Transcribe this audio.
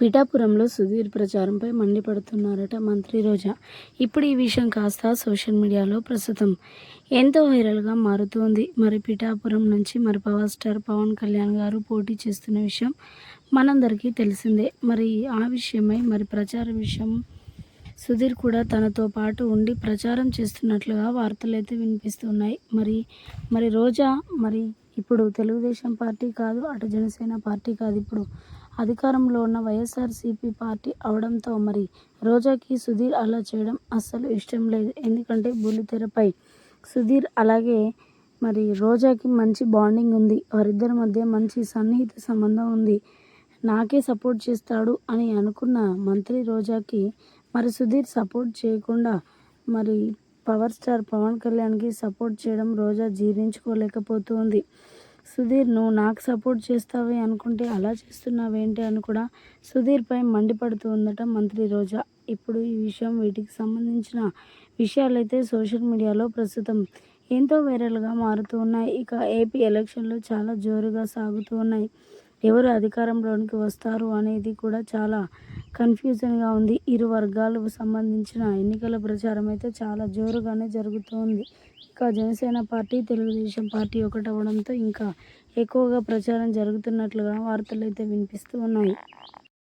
పిఠాపురంలో సుధీర్ ప్రచారంపై మండిపడుతున్నారట మంత్రి రోజా. ఇప్పుడు ఈ విషయం కాస్త సోషల్ మీడియాలో ప్రస్తుతం ఎంతో వైరల్గా మారుతోంది. మరి పిఠాపురం నుంచి మరి పవర్ స్టార్ పవన్ కళ్యాణ్ గారు పోటీ చేస్తున్న విషయం మనందరికీ తెలిసిందే. మరి ఆ విషయమై మరి ప్రచార విషయం సుధీర్ కూడా తనతో పాటు ఉండి ప్రచారం చేస్తున్నట్లుగా వార్తలు అయితే వినిపిస్తున్నాయి. మరి మరి రోజా మరి ఇప్పుడు తెలుగుదేశం పార్టీ కాదు అటు జనసేన పార్టీ కాదు ఇప్పుడు అధికారంలో ఉన్న వైఎస్ఆర్సీపీ పార్టీ అవడంతో మరి రోజాకి సుధీర్ అలా చేయడం అస్సలు ఇష్టం లేదు. ఎందుకంటే బుల్లితెరపై సుధీర్ అలాగే మరి రోజాకి మంచి బాండింగ్ ఉంది. వారిద్దరి మధ్య మంచి సన్నిహిత సంబంధం ఉంది. నాకే సపోర్ట్ చేస్తాడు అని అనుకున్న మంత్రి రోజాకి మరి సుధీర్ సపోర్ట్ చేయకుండా మరి పవర్ స్టార్ పవన్ కళ్యాణ్కి సపోర్ట్ చేయడం రోజా జీర్ణించుకోలేకపోతుంది సుధీర్ నువ్వు నాకు సపోర్ట్ చేస్తావే అనుకుంటే అలా చేస్తున్నావేంటి? అని కూడా సుధీర్పై మండిపడుతూ ఉందట మంత్రి రోజా. ఇప్పుడు ఈ విషయం వీటికి సంబంధించిన విషయాలైతే సోషల్ మీడియాలో ప్రస్తుతం ఎంతో వైరల్గా మారుతూ ఉన్నాయి. ఇక ఏపీ ఎలక్షన్లు చాలా జోరుగా సాగుతూ ఉన్నాయి. ఎవరు అధికారంలోనికి వస్తారు అనేది కూడా చాలా కన్ఫ్యూజన్గా ఉంది. ఇరు వర్గాలకు సంబంధించిన ఎన్నికల ప్రచారం అయితే చాలా జోరుగానే జరుగుతోంది. ఇంకా జనసేన పార్టీ తెలుగుదేశం పార్టీ ఒకటవడంతో ఇంకా ఎక్కువగా ప్రచారం జరుగుతున్నట్లుగా వార్తలు అయితే వినిపిస్తూ ఉన్నాయి.